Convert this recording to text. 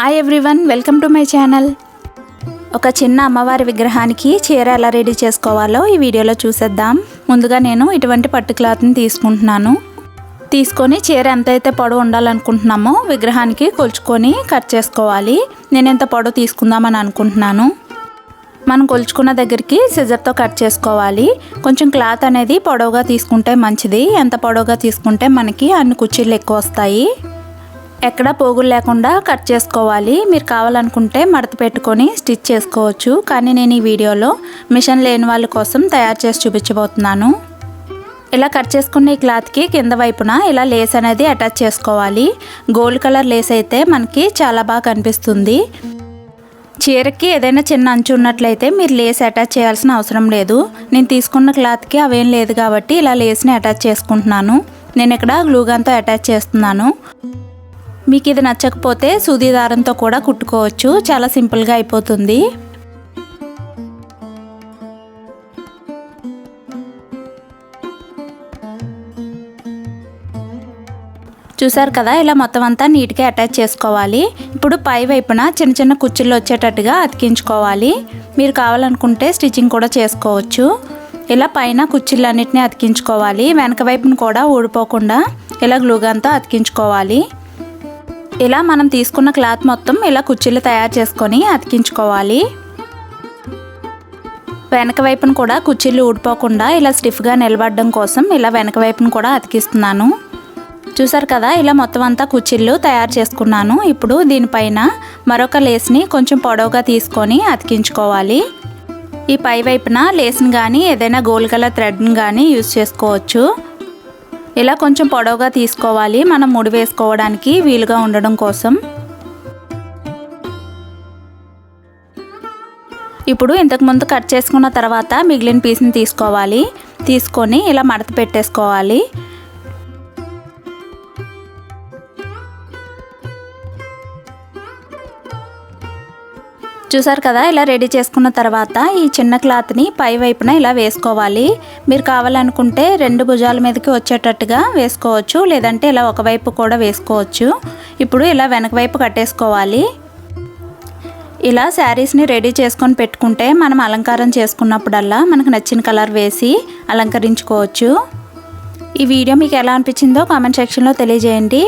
Hi everyone welcome to my channel ఒక చిన్న అమ్మవారి విగ్రహానికి చీర ఎలా రెడీ చేసుకోవాలో ఈ వీడియోలో చూసేద్దాం. ముందుగా నేను ఇటువంటి పట్టు క్లాత్ని తీసుకుంటున్నాను. తీసుకొని చీర ఎంతైతే పొడవు ఉండాలనుకుంటున్నామో విగ్రహానికి కొలుచుకొని కట్ చేసుకోవాలి. నేను ఎంత పొడవు తీసుకుందామని అనుకుంటున్నాను? మనం కొలుచుకున్న దగ్గరికి సిజర్తో కట్ చేసుకోవాలి. కొంచెం క్లాత్ అనేది పొడవుగా తీసుకుంటే మంచిది. ఎంత పొడవుగా తీసుకుంటే మనకి అన్ని కుర్చీలు ఎక్కువ వస్తాయి. ఎక్కడ పోగులు లేకుండా కట్ చేసుకోవాలి. మీరు కావాలనుకుంటే మడత పెట్టుకొని స్టిచ్ చేసుకోవచ్చు. కానీ నేను ఈ వీడియోలో మిషన్ లేని వాళ్ళ కోసం తయారు చేసి చూపించబోతున్నాను. ఇలా కట్ చేసుకున్న ఈ క్లాత్కి కింద వైపున ఇలా లేస్ అనేది అటాచ్ చేసుకోవాలి. గోల్డ్ కలర్ లేస్ అయితే మనకి చాలా బాగా కనిపిస్తుంది. చీరకి ఏదైనా చిన్న అంచు ఉన్నట్లయితే మీరు లేస్ అటాచ్ చేయాల్సిన అవసరం లేదు. నేను తీసుకున్న క్లాత్కి అవేం లేదు కాబట్టి ఇలా లేస్ని అటాచ్ చేసుకుంటున్నాను. నేను ఇక్కడ గ్లూగాన్తో అటాచ్ చేస్తున్నాను. మీకు ఇది నచ్చకపోతే సూది దారంతో కూడా కుట్టుకోవచ్చు. చాలా సింపుల్గా అయిపోతుంది. చూసారు కదా ఇలా మొత్తం అంతా నీట్గా అటాచ్ చేసుకోవాలి. ఇప్పుడు పై వైపున చిన్న చిన్న కుచ్చుల్లో వచ్చేటట్టుగా అతికించుకోవాలి. మీరు కావాలనుకుంటే స్టిచ్చింగ్ కూడా చేసుకోవచ్చు. ఇలా పైన కుర్చీలన్నిటిని అతికించుకోవాలి. వెనక వైపును కూడా ఊడిపోకుండా ఇలా గ్లూగాన్తో అతికించుకోవాలి. ఇలా మనం తీసుకున్న క్లాత్ మొత్తం ఇలా కుర్చీలు తయారు చేసుకొని అతికించుకోవాలి. వెనక వైపును కూడా కుర్చీలు ఊడిపోకుండా ఇలా స్టిఫ్గా నిలబడడం కోసం ఇలా వెనక వైపును కూడా అతికిస్తున్నాను. చూసారు కదా ఇలా మొత్తం అంతా కుర్చీలు తయారు చేసుకున్నాను. ఇప్పుడు దీనిపైన మరొక లేస్ని కొంచెం పొడవుగా తీసుకొని అతికించుకోవాలి. ఈ పై వైపున లేస్ని కానీ ఏదైనా గోల్డ్ కలర్ థ్రెడ్ని కానీ యూజ్ చేసుకోవచ్చు. ఇలా కొంచెం పొడవుగా తీసుకోవాలి. మనం ముడి వేసుకోవడానికి వీలుగా ఉండడం కోసం. ఇప్పుడు ఇంతకుముందు కట్ చేసుకున్న తర్వాత మిగిలిన పీస్ని తీసుకోవాలి. తీసుకొని ఇలా మడత పెట్టేసుకోవాలి. చూసారు కదా ఇలా రెడీ చేసుకున్న తర్వాత ఈ చిన్న క్లాత్ని పై వైపున ఇలా వేసుకోవాలి. మీరు కావాలనుకుంటే రెండు భుజాల మీదకి వచ్చేటట్టుగా వేసుకోవచ్చు లేదంటే ఇలా ఒకవైపు కూడా వేసుకోవచ్చు. ఇప్పుడు ఇలా వెనక వైపు కట్టేసుకోవాలి. ఇలా శారీస్ని రెడీ చేసుకొని పెట్టుకుంటే మనం అలంకారం చేసుకున్నప్పుడల్లా మనకు నచ్చిన కలర్ వేసి అలంకరించుకోవచ్చు. ఈ వీడియో మీకు ఎలా అనిపించిందో కామెంట్ సెక్షన్లో తెలియజేయండి.